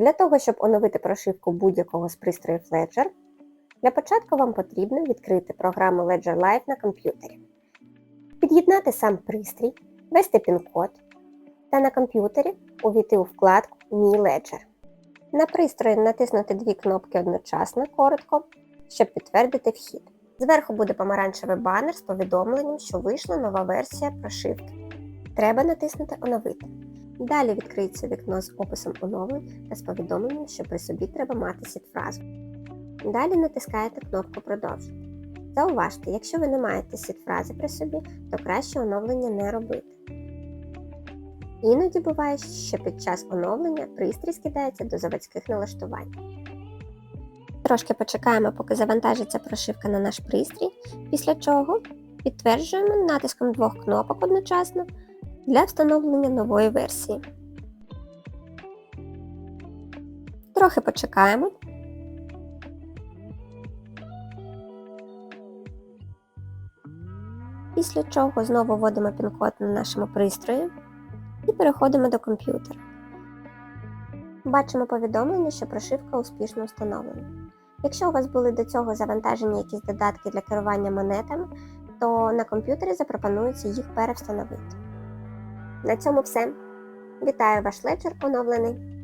Для того, щоб оновити прошивку будь-якого з пристроїв Ledger, для початку вам потрібно відкрити програму Ledger Live на комп'ютері, під'єднати сам пристрій, ввести пін-код та на комп'ютері увійти у вкладку Мій Ledger. На пристрої натиснути дві кнопки одночасно коротко, щоб підтвердити вхід. Зверху буде помаранчевий банер з повідомленням, що вийшла нова версія прошивки. Треба натиснути Оновити. Далі відкриється вікно з описом оновлень та з повідомленням, що при собі треба мати сід-фразу. Далі натискаєте кнопку Продовжити. Зауважте, якщо ви не маєте сід-фрази при собі, то краще оновлення не робити. Іноді буває, що під час оновлення пристрій скидається до заводських налаштувань. Трошки почекаємо, поки завантажиться прошивка на наш пристрій, після чого підтверджуємо натиском двох кнопок одночасно для встановлення нової версії. Трохи почекаємо. Після чого знову вводимо пін-код на нашому пристрої і переходимо до комп'ютера. Бачимо повідомлення, що прошивка успішно встановлена. Якщо у вас були до цього завантажені якісь додатки для керування монетами, то на комп'ютері запропонується їх перевстановити. На цьому все. Вітаю ваш леджер оновлений.